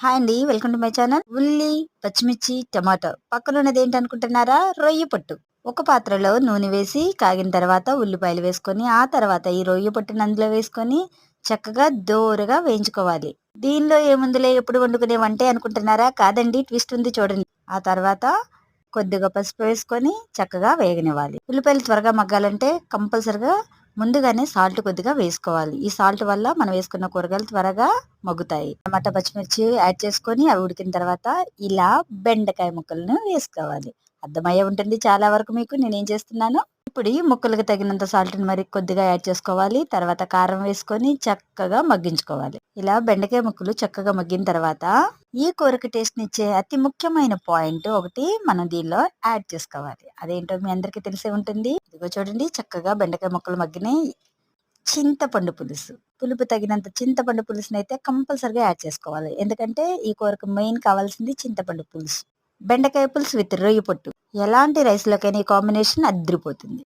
Hi అండి welcome to my channel ఉల్లి పచ్చిమిర్చి టమాటో. పక్కన ఉన్నది ఏంటి అనుకుంటున్నారా? రొయ్య పొట్టు. ఒక పాత్రలో నూనె వేసి కాగిన తర్వాత ఉల్లిపాయలు వేసుకొని ఆ తర్వాత ఈ రొయ్య పట్టును అందులో వేసుకొని చక్కగా దోరగా వేయించుకోవాలి. దీనిలో ఏముందిలే ఎప్పుడు వండుకునే వంటే అనుకుంటున్నారా? కాదండి ట్విస్ట్ ఉంది చూడండి. ఆ తర్వాత కొద్దిగా పసుపు వేసుకొని చక్కగా వేగనివ్వాలి. ఉల్లిపాయలు త్వరగా మగ్గాలంటే కంపల్సరిగా ముందుగానే సాల్ట్ కొద్దిగా వేసుకోవాలి. ఈ సాల్ట్ వల్ల మనం వేసుకున్న కూరగాయలు త్వరగా మగ్గుతాయి. టమాటా పచ్చిమిర్చి యాడ్ చేసుకొని అవి ఉడికిన తర్వాత ఇలా బెండకాయ ముక్కలను వేసుకోవాలి. అర్థమయ్యే ఉంటుంది చాలా వరకు మీకు. నేనేం చేస్తున్నాను? ఇప్పుడు ఈ ముక్కలకు తగినంత సాల్ట్ మరి కొద్దిగా యాడ్ చేసుకోవాలి. తర్వాత కారం వేసుకొని చక్కగా మగ్గించుకోవాలి. ఇలా బెండకాయ ముక్కలు చక్కగా మగ్గిన తర్వాత ఈ కూరకు టేస్ట్ని ఇచ్చే అతి ముఖ్యమైన పాయింట్ ఒకటి మనం దీనిలో యాడ్ చేసుకోవాలి. అదేంటో మీ అందరికీ తెలిసే ఉంటుంది. ఇదిగో చూడండి చక్కగా బెండకాయ ముక్కలు మగ్గినాయి. చింతపండు పులుసు. పులుపు తగినంత చింతపండు పులుసుని అయితే కంపల్సరిగా యాడ్ చేసుకోవాలి. ఎందుకంటే ఈ కూరకు మెయిన్ కావాల్సింది చింతపండు పులుసు. బెండకాయ పులుసు విత్ రొయ్య పొట్టు. ఎలాంటి రైస్లోకైనా ఈ కాంబినేషన్ అదిరిపోతుంది.